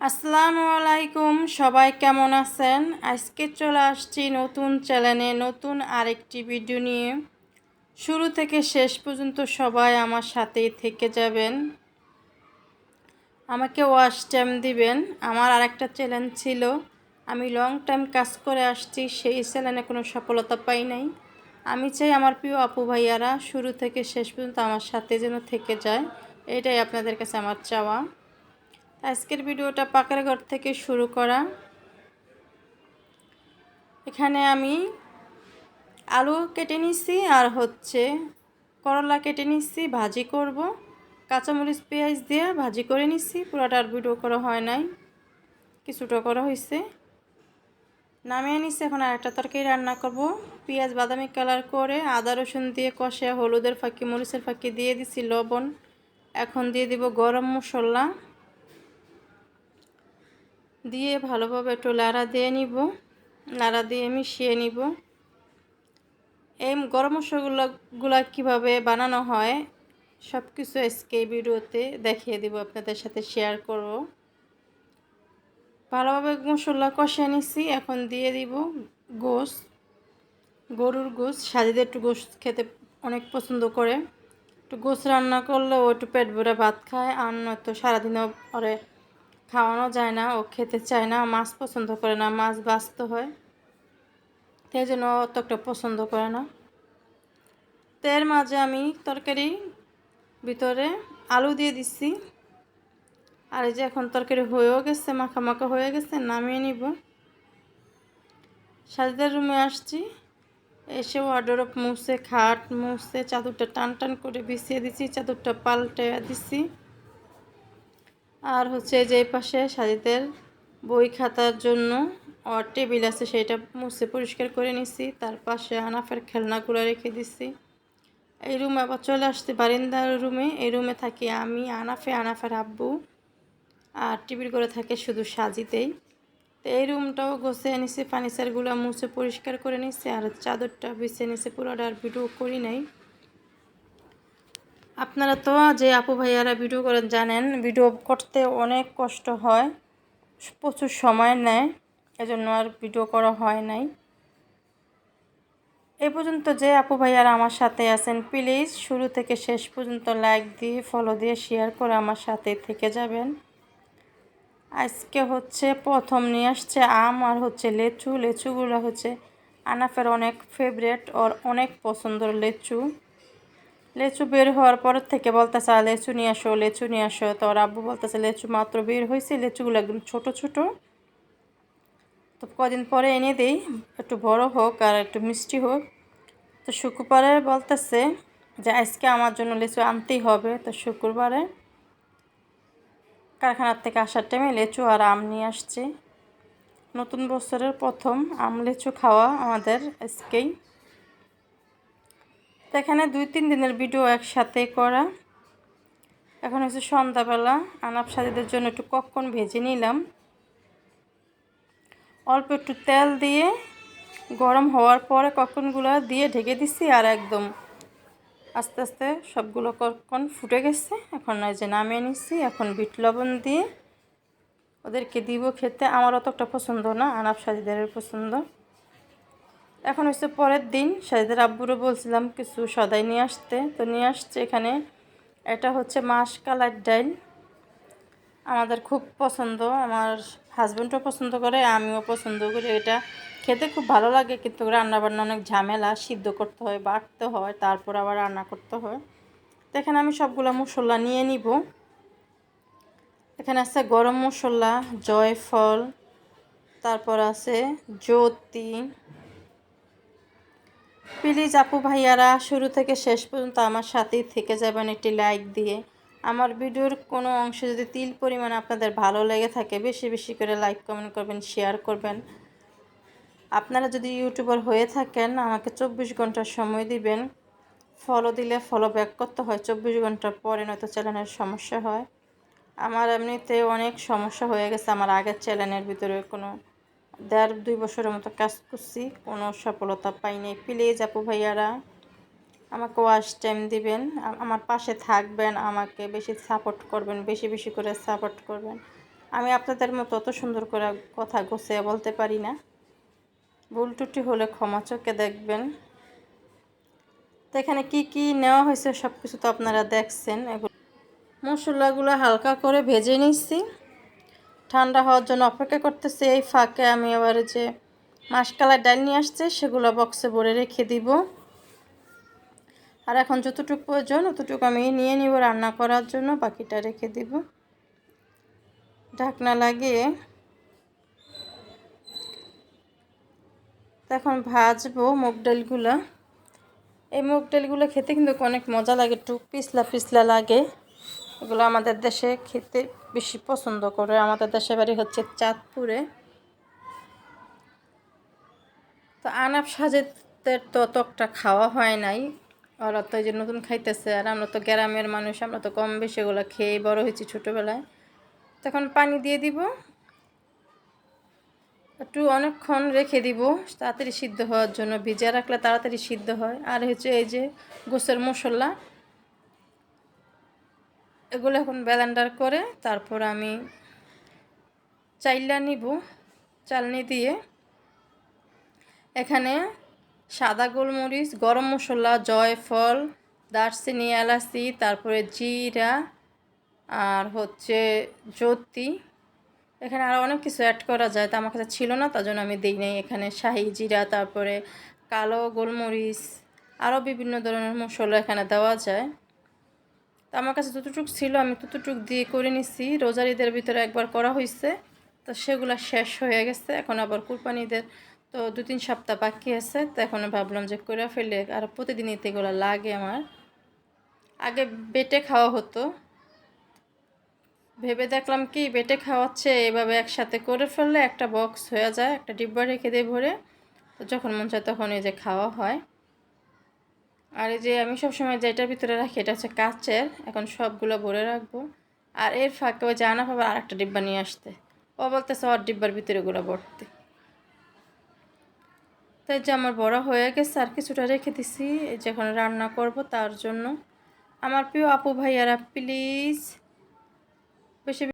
আসসালামু আলাইকুম, সবাই কেমন আছেন? আজকে চলে আসছি নতুন চ্যানেলে নতুন আরেকটি ভিডিও নিয়ে। শুরু থেকে শেষ পর্যন্ত সবাই আমার সাথেই থেকে যাবেন। আমাকে ওয়াশ টাইম দিবেন। আমার আরেকটা চ্যানেল ছিল। আমি লং টাইম কাজ করে আসছি, সেই চ্যানেলে কোনো সফলতা পাই নাই। আমি চাই আমার প্রিয় আপু ভাইয়ারা শুরু থেকে শেষ পর্যন্ত আমার সাথে যেন থেকে যায়। এটাই আপনাদের কাছে আমার চাওয়া। আজকের ভিডিওটা পাকের ঘর থেকে শুরু করা। এখানে আমি আলু কেটে নিচ্ছি আর হচ্ছে করলা কেটে নিচ্ছি ভাজি করব। কাঁচামরিচ, পেঁয়াজ দিয়ে ভাজি করে নিচ্ছি পুরোটার ভিডিও করা হয় নাই, কিছুটা করা হয়েছে নামিয়ে নিচ্ছি এখন আর একটা তরকারি রান্না করব। পেঁয়াজ, বাদামি কালার করে আদা, রসুন দিয়ে কষে হলুদের ফাঁকি, মরিচের ফাঁকি দিয়ে দিচ্ছি লবণ। এখন দিয়ে দিব গরম মশলা। দিয়ে ভালোভাবে একটু লাড়া দিয়ে নিব। লাড়া দিয়ে মিশিয়ে নিব। এই গরম মশলাগুলো কীভাবে বানানো হয় সব কিছু আজকে ভিডিওতে দেখিয়ে দিব, আপনাদের সাথে শেয়ার করব। ভালোভাবে মশলা কষিয়ে নিচ্ছি এখন দিয়ে দিব গোস গরুর গোস সাজিদের একটু গোস খেতে অনেক পছন্দ করে। একটু গোস রান্না করলেও একটু পেট ভরে ভাত খায়, আর নয়তো সারাদিনও পরে খাওয়ানো যায় না, ও খেতে চায় না, মাছ পছন্দ করে না, মাছ বাঁচতে হয়। সেই জন্য অত একটা পছন্দ করে না। তো এর মাঝে আমি তরকারি ভিতরে আলু দিয়ে দিচ্ছি। আর এই যে এখন তরকারি হয়েও গেছে মাখা মাখা হয়ে গেছে, নামিয়ে নিব। সাজদের রুমে আসছি, এসে ওয়ার্ডরোব মুছে, খাট মুছে, চাদরটা টান টান করে বিছিয়ে দিচ্ছি চাদরটা পাল্টে দিচ্ছি আর হচ্ছে যে পাশে সাজিদের বই খাতার জন্য আর টেবিল আছে, সেটা মুছে পরিষ্কার করে নিছি। তার পাশে আনাফের খেলনাগুলো রেখে দিছি। এই রুমে আবার চলে আসছি বারিন্দার রুমে। এই রুমে থাকি আমি, আনাফে, আনাফের আব্বু। আর টিভির করে থাকে শুধু সাজিতেই। তো এই রুমটাও গোছে নিছি, ফার্নিচারগুলো মুছে পরিষ্কার করে নিছি। আর চাদরটা বিছিয়ে নিছি, পুরোটা আর ভিডিও করি নাই। আপনারা তো যে আপু ভাইয়ারা ভিডিও করেন জানেন, ভিডিও করতে অনেক কষ্ট হয়, প্রচুর সময় নেয়, এজন্য আর ভিডিও করা হয় নাই। এ পর্যন্ত যে আপু ভাইয়ারা আমার সাথে আছেন, প্লিজ শুরু থেকে শেষ পর্যন্ত লাইক দিয়ে ফলো দিয়ে শেয়ার করে আমার সাথে থেকে যাবেন। আজকে হচ্ছে প্রথম নিয়ে আসছে আম আর হচ্ছে লেচু। লেচুগুলো হচ্ছে আনাফের অনেক ফেভারেট ওর অনেক পছন্দর লেচু। লেচু বের হওয়ার পর থেকে বলতেছে লেচু নিয়ে আসো, লেচু নিয়ে আসো। তো ওর আব্বু বলতেছে, লেচু মাত্র বের হয়েছে লেচুগুলো একদম ছোট ছোট। তো কদিন পরে এনে দিই, একটু বড় হোক আর একটু মিষ্টি হোক। তো শুক্রবারে বলতেছে যে, আজকে আমার জন্য লেচু আনতেই হবে। তো শুক্রবারে কারখানার থেকে আসার টাইমে লেচু আর আম নিয়ে আসছে। নতুন বছরের প্রথম আম লেচু খাওয়া আমাদের আজকেই। তো এখানে দুই, তিন দিনের ভিডিও একসাথে করা। এখন হচ্ছে সন্ধ্যাবেলা। আনাপ সাজিদের জন্য একটু কখন ভেজে নিলাম। অল্প একটু তেল দিয়ে গরম হওয়ার পরে কখনগুলো দিয়ে ঢেকে দিচ্ছি আর একদম আস্তে আস্তে সবগুলো কখন ফুটে গেছে। এখন নয় যে নামিয়ে নিচ্ছি এখন বিট লবণ দিয়ে ওদেরকে দিব খেতে। আমার অতটা পছন্দ না আনাপ সাজিদের পছন্দ। এখন হচ্ছে পরের দিন। সাজিদের আব্বুরও বলছিলাম কিছু সদাই নিয়ে আসতে। তো নিয়ে আসছে এখানে। এটা হচ্ছে মাস কালার ডাইল। আমাদের খুব পছন্দ। আমার হাজব্যান্ডও পছন্দ করে, আমিও পছন্দ করি। এটা খেতে খুব ভালো লাগে, কিন্তু রান্নাবান্না অনেক ঝামেলা। সিদ্ধ করতে হয়, বাটতে হয়, তারপর আবার রান্না করতে হয়। তো এখানে আমি সবগুলো মশলা নিয়ে নিব। এখানে আছে গরম মশলা, জয়ফল, তারপর আছে জ্যোতি প্লিজ আপু ভাইয়ারা, শুরু থেকে শেষ পর্যন্ত আমার সাথেই থেকে যাবেন একটি লাইক দিয়ে। আমার ভিডিওর কোনো অংশ যদি তিল পরিমাণ আপনাদের ভালো লেগে থাকে, বেশি বেশি করে লাইক, কমেন্ট করবেন, শেয়ার করবেন। আপনারা যদি ইউটিউবার হয়ে থাকেন, আমাকে চব্বিশ ঘণ্টার সময় দিবেন। ফলো দিলে ফলো ব্যাক করতে হয়, চব্বিশ ঘণ্টার পরে নয়তো চ্যানেলের সমস্যা হয়। আমার এমনিতে অনেক সমস্যা হয়ে গেছে, আমার আগের চ্যানেলের ভিতরে কোনো দেড় দুই বছরের মতো কাজ করছি, কোনো সফলতা পাইনি প্লিজ আপু ভাইয়ারা, আমাকে ওয়াশ টাইম দিবেন আমার পাশে থাকবেন, আমাকে বেশি সাপোর্ট করবেন, বেশি বেশি করে সাপোর্ট করবেন। আমি আপনাদের মতো অত সুন্দর করে কথা গোছিয়ে বলতে পারি না। ভুল টুটি হলে ক্ষমা চোখে দেখবেন। তো এখানে কি কি নেওয়া হয়েছে সব কিছু তো আপনারা দেখছেন। এগুলো মশলাগুলো হালকা করে ভেজে নিচ্ছি ঠান্ডা হওয়ার জন্য অপেক্ষা করতেছি। এই ফাঁকে আমি আবার যে মাসকালার ডাল নিয়ে আসছে, সেগুলো বক্সে ভরে রেখে দিব। আর এখন যতটুকু প্রয়োজন অতটুকু আমি নিয়ে নিব রান্না করার জন্য, বাকিটা রেখে দিব। ঢাকনা লাগিয়ে এখন ভাজবো মুগ ডালগুলো। এই মুগ ডালগুলো খেতে কিন্তু অনেক মজা লাগে, একটু পিছলা পিছলা লাগে। এগুলো আমাদের দেশে খেতে বেশি পছন্দ করে। আমাদের দেশে বাড়ি হচ্ছে চাঁদপুরে। তো আনাপ সাজেদের তো তকটা খাওয়া হয় নাই। ওরা তো এই যে নতুন খাইতেছে, আর আমরা তো গ্রামের মানুষ, আমরা তো কম বেশি এগুলো খেয়ে বড় হয়েছি ছোটোবেলায়। তখন পানি দিয়ে দিব। একটু অনেকক্ষণ রেখে দিব, তাড়াতাড়ি সিদ্ধ হওয়ার জন্য। ভিজে রাখলে তাড়াতাড়ি সিদ্ধ হয়। আর হচ্ছে এই যে গোসের মশলা এগুলো এখন ব্যালেন্ডার করে তারপর আমি চাইলা নিব, চালনি দিয়ে। এখানে সাদা গোলমরিচ, গরম মশলা, জয়ফল, দারচিনি, এলাচি, তারপরে জিরা আর হচ্ছে জ্যোতি এখানে আরও অনেক কিছু অ্যাড করা যায়, তা আমার কাছে ছিল না, তার জন্য আমি দিই নাই। এখানে শাহি জিরা, তারপরে কালো গোলমরিচ আরও বিভিন্ন ধরনের মশলা এখানে দেওয়া যায়। তো আমার কাছে যতটুক ছিল, আমি ততটুক দিয়ে করে নিছি। রোজার ঈদের ভিতরে একবার করা হয়েছে তো সেগুলো শেষ হয়ে গেছে। এখন আবার কুরবানিদের তো দু তিন সপ্তাহ বাকি আছে, তো এখন ভাবলাম যে করে ফেলে, আর প্রতিদিনই তো এগুলো লাগে আমার। আগে বেটে খাওয়া হতো। ভেবে দেখলাম কি, বেটে খাওয়াচ্ছে, এভাবে একসাথে করে ফেললে একটা বক্স হয়ে যায়, একটা ডিব্বা রেখে দিয়ে ভরে। তো যখন মন চায় তখন এই যে খাওয়া হয়। আর এই যে আমি সবসময় যেটার ভিতরে রাখি এটা হচ্ছে কাচের, এখন সবগুলো ভরে রাখব। আর এর ফাঁকে ওই জানা পাবার আর একটা ডিব্বা নিয়ে আসতে। ও বলতেছে ওর ডিব্বার ভিতরে ওগুলো ভরতে। তাই যে আমার বড় হয়ে গেছে, আর কিছুটা রেখে দিছি। এই যে এখন রান্না করব তার জন্য। আমার প্রিয় আপু ভাইয়ারা, প্লিজ, বেশি